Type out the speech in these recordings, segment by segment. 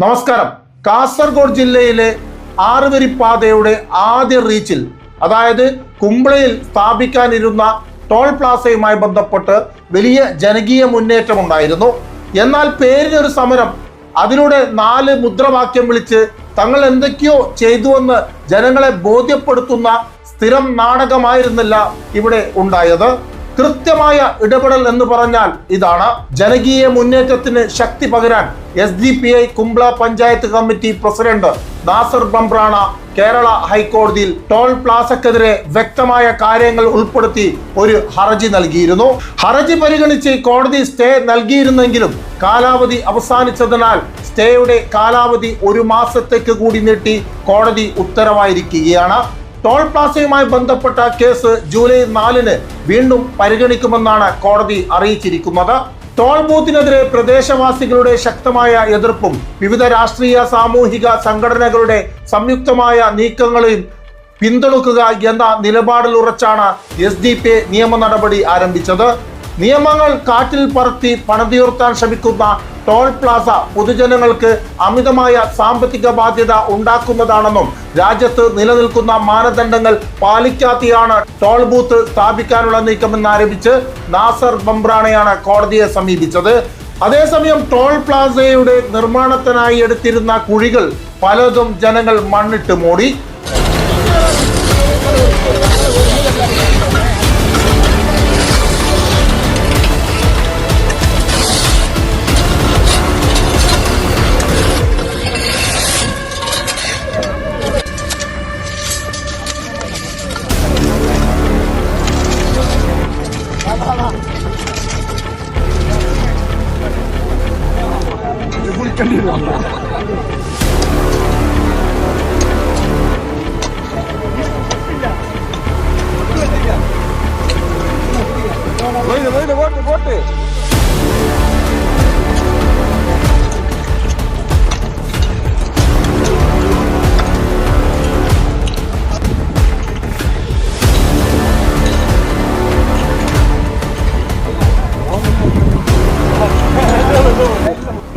നമസ്കാരം. കാസർഗോഡ് ജില്ലയിലെ ആറുവരിപ്പാതയുടെ ആദ്യ റീച്ചിൽ അതായത് കുമ്പളയിൽ സ്ഥാപിക്കാനിരുന്ന ടോൾ പ്ലാസയുമായി ബന്ധപ്പെട്ട് വലിയ ജനകീയ മുന്നേറ്റമുണ്ടായിരുന്നു. എന്നാൽ പേരിനൊരു സമരം അതിലൂടെ നാല് മുദ്രാവാക്യം വിളിച്ച് തങ്ങൾ എന്തൊക്കെയോ ചെയ്തുവെന്ന് ജനങ്ങളെ ബോധ്യപ്പെടുത്തുന്ന സ്ഥിരം നാടകമായിരുന്നില്ല ഇവിടെ ഉണ്ടായത്. കൃത്യമായ ഇടപെടൽ എന്ന് പറഞ്ഞാൽ ഇതാണ്. ജനകീയ മുന്നേറ്റത്തിന് ശക്തി പകരാൻ S D P I Kumbla panchayat committee president Nasar Bambrana Kerala ഹൈക്കോടതിയിൽ ടോൾ പ്ലാസക്കെതിരെ വ്യക്തമായ കാര്യങ്ങൾ ഉൾപ്പെടുത്തി ഒരു ഹർജി നൽകിയിരുന്നു. ഹർജി പരിഗണിച്ച് കോടതി സ്റ്റേ നൽകിയിരുന്നെങ്കിലും കാലാവധി അവസാനിച്ചതിനാൽ സ്റ്റേയുടെ കാലാവധി ഒരു മാസത്തേക്ക് കൂടി നീട്ടി കോടതി ഉത്തരവായിരിക്കുകയാണ്. ടോൾ പ്ലാസയുമായി ബന്ധപ്പെട്ട കേസ് ജൂലൈ നാലിന് വീണ്ടും പരിഗണിക്കുമെന്നാണ് കോടതി അറിയിച്ചിരിക്കുന്നത്. ടോൾ ബൂത്തിനെതിരെ പ്രദേശവാസികളുടെ ശക്തമായ എതിർപ്പും വിവിധ രാഷ്ട്രീയ സാമൂഹിക സംഘടനകളുടെ സംയുക്തമായ നീക്കങ്ങളെയും പിന്തുണക്കുക എന്ന നിലപാടിലുറച്ചാണ് എസ് ഡി പി നിയമ നടപടി ആരംഭിച്ചത്. നിയമങ്ങൾ കാറ്റിൽ പറത്തി പണതീർത്താൻ ശ്രമിക്കുന്ന ടോൾ പ്ലാസ പൊതുജനങ്ങൾക്ക് അമിതമായ സാമ്പത്തിക ബാധ്യത ഉണ്ടാക്കുന്നതാണെന്നും രാജ്യത്ത് നിലനിൽക്കുന്ന മാനദണ്ഡങ്ങൾ പാലിക്കാതെയാണ് ടോൾ ബൂത്ത് സ്ഥാപിക്കാനുള്ള നീക്കമെന്നാരോപിച്ച് നാസർ ബംബ്രാണയാണ് കോടതിയെ സമീപിച്ചത്. അതേസമയം ടോൾ പ്ലാസയുടെ നിർമ്മാണത്തിനായി എടുത്തിരുന്ന കുഴികൾ പലതും ജനങ്ങൾ മണ്ണിട്ട് മൂടി. колено. Лейли, Лейли, вот ты, вот ты.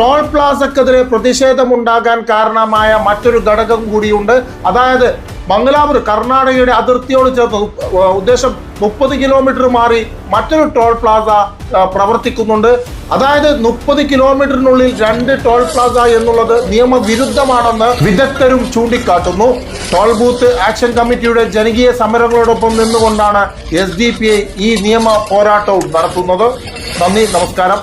ടോൾ പ്ലാസക്കെതിരെ പ്രതിഷേധമുണ്ടാകാൻ കാരണമായ മറ്റൊരു ഘടകം കൂടിയുണ്ട്. അതായത് മംഗലാപുർ കർണാടകയുടെ അതിർത്തിയോട് ഏർ ഉദ്ദേശം മുപ്പത് കിലോമീറ്റർ മാറി മറ്റൊരു ടോൾ പ്ലാസ പ്രവർത്തിക്കുന്നുണ്ട്. അതായത് മുപ്പത് കിലോമീറ്ററിനുള്ളിൽ രണ്ട് ടോൾ പ്ലാസ എന്നുള്ളത് നിയമവിരുദ്ധമാണെന്ന് വിദഗ്ധരും ചൂണ്ടിക്കാട്ടുന്നു. ടോൾ ബൂത്ത് ആക്ഷൻ കമ്മിറ്റിയുടെ ജനകീയ സമരങ്ങളോടൊപ്പം നിന്നുകൊണ്ടാണ് എസ് ഈ നിയമ പോരാട്ടവും നടത്തുന്നത്. നന്ദി നമസ്കാരം.